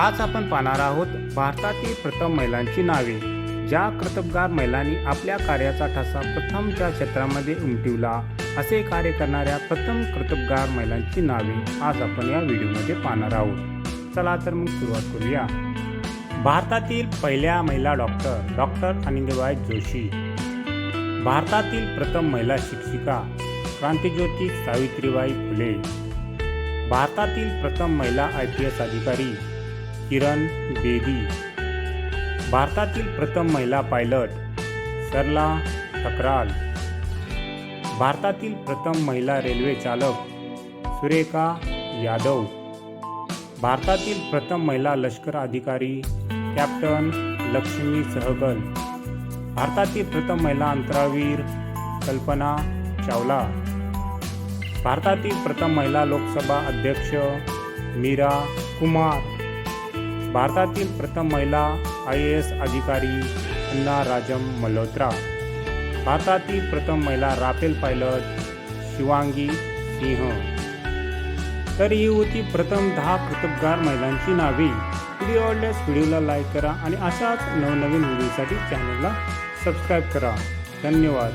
आज आपण पाहणार आहोत भारतातील प्रथम महिलांची नावे. ज्या कर्तबगार महिलांनी आपल्या कार्याचा ठसा प्रथमच्या क्षेत्रामध्ये उमटिवला असे कार्य करणाऱ्या प्रथम कर्तबगार महिलांची नावे आज आपण या व्हिडिओमध्ये पाहणार आहोत. चला तर मग सुरुवात करूया. भारतातील पहिल्या महिला डॉक्टर डॉक्टर अनिंदबाई जोशी. भारतातील प्रथम महिला शिक्षिका क्रांतिज्योती सावित्रीबाई फुले. भारतातील प्रथम महिला आय पी एस अधिकारी किरण बेदी. भारतातील प्रथम महिला पायलट सरला ठकराल भारतातील प्रथम महिला रेल्वे चालक सुरेखा यादव. भारतातील प्रथम महिला लष्कर अधिकारी कॅप्टन लक्ष्मी सहगल. भारतातील प्रथम महिला अंतराळवीर कल्पना चावला. भारतातील प्रथम महिला लोकसभा अध्यक्ष मीरा कुमार. भारतातील प्रथम महिला आय ए एस अधिकारी अन्ना राजम मल्होत्रा. भारतातील प्रथम महिला राफेल पायलट शिवांगी सिंह. तर ही होती प्रथम दहा कृतबगार महिलांची नावे. व्हिडिओ आवडल्यास व्हिडिओला लाईक करा आणि अशाच नवनवीन व्हिडिओसाठी चॅनलला सबस्क्राईब करा. धन्यवाद.